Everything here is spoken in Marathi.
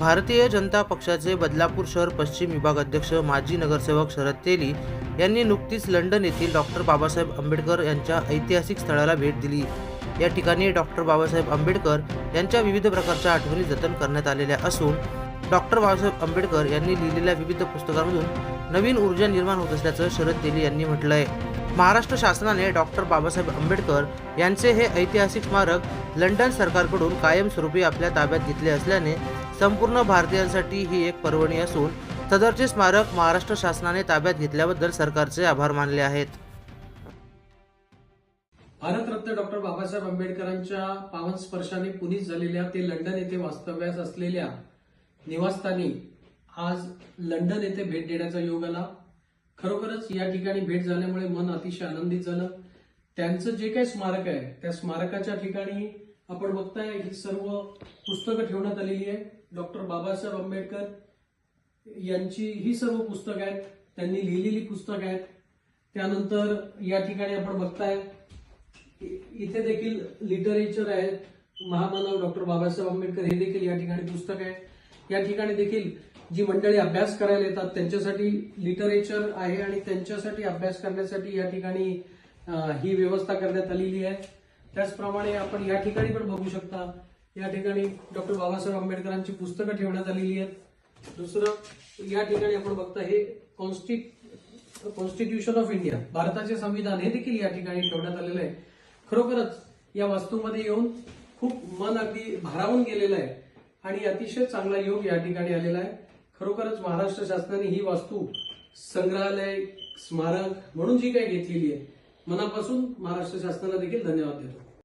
भारतीय जनता पक्षाचे बदलापूर शहर पश्चिम विभाग अध्यक्ष माजी नगरसेवक शरद तेली यांनी नुकतीच लंडन येथील डॉक्टर बाबासाहेब आंबेडकर यांच्या ऐतिहासिक स्थळाला भेट दिली. या ठिकाणी डॉक्टर बाबासाहेब आंबेडकर यांच्या विविध प्रकारच्या आठवणी जतन करण्यात आलेल्या असून डॉक्टर बाबासाहेब आंबेडकर यांनी लिहिलेल्या विविध पुस्तकांमधून नवीन ऊर्जा निर्माण होत असल्याचं शरद तेली यांनी म्हटलं आहे महाराष्ट्र शासनाने डॉक्टर बाबासाहेब आंबेडकर यांचे हे ऐतिहासिक स्मारक लंडन सरकारकडून कायमस्वरूपी आपल्या ताब्यात घेतले असल्याने संपूर्ण भारतीयांसाठी ही एक पर्वणी असून सदरचे स्मारक महाराष्ट्र शासनाने ताब्यात घेतल्याबद्दल सरकारचे आभार मानले आहेत. भारतरत्न डॉक्टर बाबासाहेब आंबेडकरांच्या पावन स्पर्शाने पुनीत झालेल्या ते लंडन येथे वास्तव्यास असलेल्या निवासस्थानी आज लंडन येथे भेट देण्याचा योग आला. खरोखरच या ठिकाणी भेट झाल्यामुळे मन अतिशय आनंदित झालं. त्यांचं जे काही स्मारक आहे त्या स्मारकाच्या ठिकाणी आपण बघताय ही सर्व पुस्तकं ठेवण्यात आलेली आहे डॉक्टर बाबासाहेब आंबेडकर यांची ही सर्व पुस्तकं आहेत. त्यांनी लिहिलेली पुस्तकं आहेत. त्यानंतर या ठिकाणी आपण बघताय इथे देखील लिटरेचर आहेत. महामानव डॉक्टर बाबासाहेब आंबेडकर हे देखील या ठिकाणी पुस्तक आहे. या ठिकाणी देखील जी मंडळी अभ्यास करायला येतात त्यांच्यासाठी लिटरेचर आहे आणि त्यांच्यासाठी अभ्यास करण्यासाठी या ठिकाणी ही व्यवस्था करण्यात आलेली आहे. त्याचप्रमाणे आपण या ठिकाणी पण बघू शकता या ठिकाणी डॉक्टर बाबासाहेब आंबेडकरांची पुस्तकं ठेवण्यात आलेली आहेत. दुसरं या ठिकाणी आपण बघता हे कॉन्स्टिट कॉन्स्टिट्यूशन ऑफ इंडिया भारताचे संविधान हे देखील या ठिकाणी ठेवण्यात आलेलं आहे. खरोखरच या वास्तूमध्ये येऊन खूप मन अगदी भारावून गेलेलं आहे आणि अतिशय चांगला योग या ठिकाणी आलेला आहे. खरोखरच महाराष्ट्र शासनाने ही वास्तू संग्रहालय स्मारक म्हणून जी काही घेतलेली आहे मनापासून महाराष्ट्र शासनाला देखील धन्यवाद देतो.